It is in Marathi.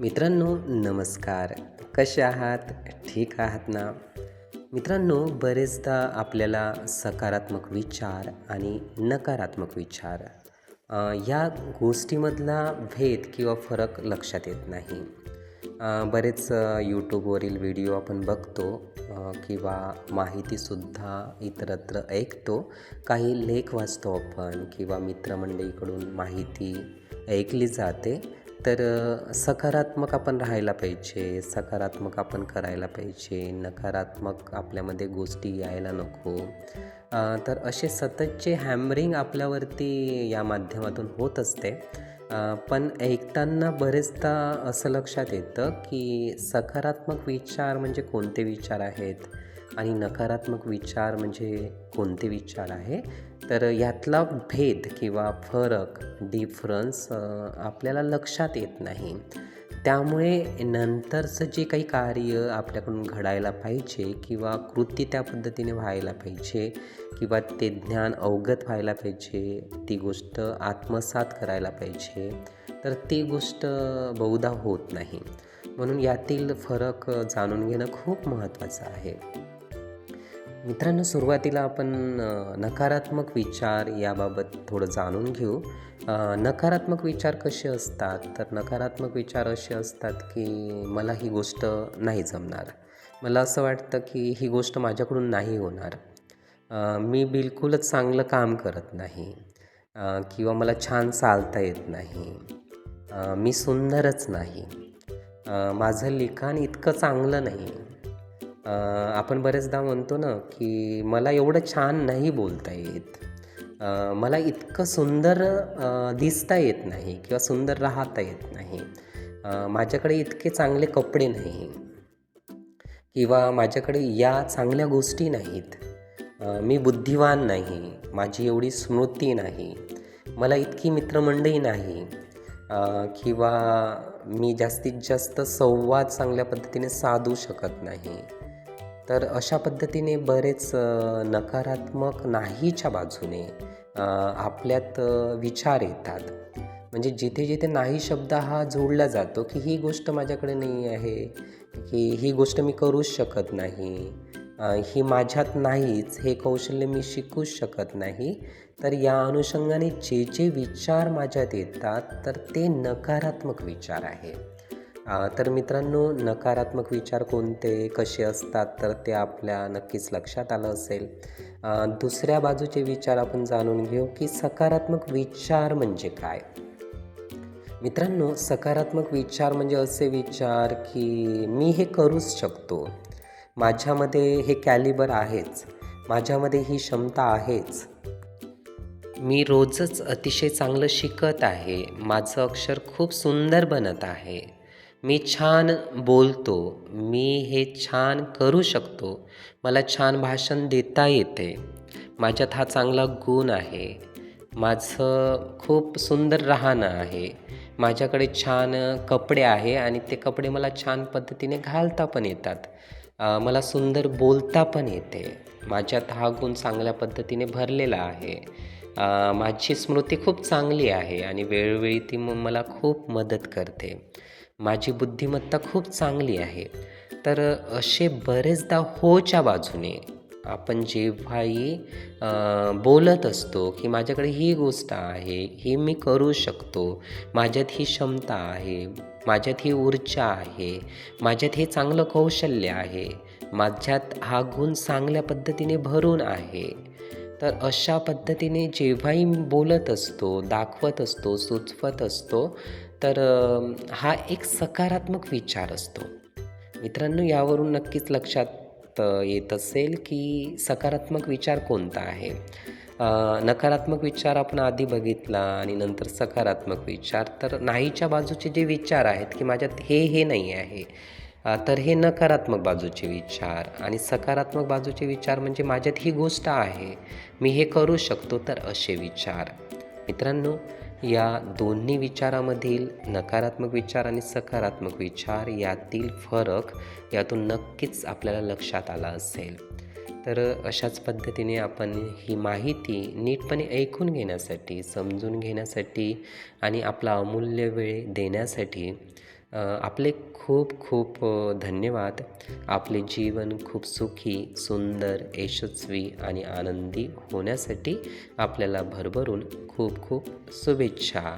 मित्रांनो नमस्कार. कसे आहात? ठीक आहात ना? मित्रांनो बरेचदा आपल्याला सकारात्मक विचार आणि नकारात्मक विचार या गोष्टीमधला भेद किंवा फरक लक्षात येत नाही. बरेच यूट्यूबवरील व्हिडिओ आपण बघतो किंवा माहितीसुद्धा इतरत्र ऐकतो. काही लेख वाचतो आपण किंवा मित्रमंडळीकडून माहिती ऐकली जाते. तर सकारात्मक आपण राहायला पाहिजे सकारात्मक आपण करायला पाहिजे नकारात्मक आपल्यामध्ये गोष्टी यायला नको. तर असे सततचे हॅमरिंग आपल्यावरती या माध्यमातून होत असते. पण ऐकताना बरेचदा असं लक्षात येतं की सकारात्मक विचार म्हणजे कोणते विचार आहेत? आणि नकारात्मक विचार म्हणजे कोणते विचार आहे? तर यातला भेद किंवा फरक डिफरन्स आपल्याला लक्षात येत नाही. त्यामुळे नंतरचं जे काही कार्य आपल्याकडून घडायला पाहिजे किंवा कृती त्या पद्धतीने व्हायला पाहिजे किंवा ते ज्ञान अवगत व्हायला पाहिजे ती गोष्ट आत्मसात करायला पाहिजे तर ती गोष्ट बहुधा होत नाही. म्हणून यातील फरक जाणून घेणं खूप महत्त्वाचं आहे. मित्रांनो सुरुवातीला आपण नकारात्मक विचार याबाबत थोडं जाणून घेऊ. नकारात्मक विचार कसे असतात? तर नकारात्मक विचार असे असतात की मला ही गोष्ट नाही जमणार. मला असं वाटतं की ही गोष्ट माझ्याकडून नाही होणार. मी बिलकुलच चांगलं काम करत नाही. किंवा मला छान चालता येत नाही. मी सुंदरच नाही. माझं लिखाण इतकं चांगलं नाही. आपण बरेचदा म्हणतो ना की मला एवढं छान नाही बोलता येत. मला इतकं सुंदर दिसता येत नाही किंवा सुंदर राहता येत नाही. माझ्याकडे इतके चांगले कपडे नाही. किंवा माझ्याकडे या चांगल्या गोष्टी नाहीत. मी बुद्धिवान नाही. माझी एवढी स्मृती नाही. मला इतकी मित्रमंडळी नाही. किंवा मी जास्तीत जास्त संवाद चांगल्या पद्धतीने साधू शकत नाही. तर अशा पद्धतीने बरेच नकारात्मक नाहीच्या बाजूने आपल्यात विचार येतात. म्हणजे जिथे जिथे नाही शब्द हा जोडला जातो की ही गोष्ट माझ्याकडे नाही आहे की ही गोष्ट मी करूच शकत नाही ही माझ्यात नाहीच हे कौशल्य मी शिकूच शकत नाही तर या अनुषंगाने जे जे विचार माझ्यात येतात तर ते नकारात्मक विचार आहे तर मित्रांनो नकारात्मक विचार कोणते कसे असतात तर ते आपल्या नक्कीच लक्षात आलं असेल. दुसऱ्या बाजूचे विचार आपण जाणून घेऊ की सकारात्मक विचार म्हणजे काय? मित्रांनो सकारात्मक विचार म्हणजे असे विचार की मी हे करूच शकतो. माझ्यामध्ये हे कॅलिबर आहेच. माझ्यामध्ये ही क्षमता आहेच. मी रोजच अतिशय चांगलं शिकत आहे. माझं अक्षर खूप सुंदर बनत आहे. मी छान बोलतो मी हे छान करू शकतो मला छान भाषण देता येते. माझ्यात हा चांगला गुण आहे. माझं खूप सुंदर राहणं आहे. माझ्याकडे छान कपडे आहे आणि ते कपडे मला छान पद्धतीने घालता पण येतात. मला सुंदर बोलता पण येते. माझ्यात हा गुण चांगल्या पद्धतीने भरलेला आहे. माझी स्मृती खूप चांगली आहे आणि वेळोवेळी ती मग मला खूप मदत करते. माझी बुद्धिमत्ता खूप चांगली आहे. तर असे बरेचदा होच्या बाजूने आपण जेव्हाही बोलत असतो की माझ्याकडे ही गोष्ट आहे ही मी करू शकतो माझ्यात ही क्षमता आहे माझ्यात ही ऊर्जा आहे माझ्यात हे चांगलं कौशल्य आहे माझ्यात हा गुण चांगल्या पद्धतीने भरून आहे. तर अशा पद्धतीने जेव्हाही बोलत असतो दाखवत असतो सुचवत असतो तर हा एक सकारात्मक विचार असतो. मित्रांनो यावरून नक्कीच लक्षात येत असेल की सकारात्मक विचार कोणता आहे? नकारात्मक विचार आपण आधी बघितला आणि नंतर सकारात्मक विचार. तर नाहीच्या बाजूचे जे विचार आहेत की माझ्यात हे हे नाही आहे तर हे नकारात्मक बाजूचे विचार आणि सकारात्मक बाजूचे विचार म्हणजे माझ्यात ही गोष्ट आहे मी हे करू शकतो तर असे विचार. मित्रांनो या दोन्ही विचारामधील नकारात्मक विचार आणि सकारात्मक विचार यातील फरक यातून नक्कीच आपल्याला लक्षात आला असेल. तर अशाच पद्धतीने आपण ही माहिती नीटपणे ऐकून घेण्यासाठी समजून घेण्यासाठी आणि आपला अमूल्य वेळ देण्यासाठी आपले खूप खूप धन्यवाद. आपले जीवन खूप सुखी सुंदर यशस्वी आणि आनंदी होण्यासाठी आपल्याला भरभरून खूप खूप शुभेच्छा.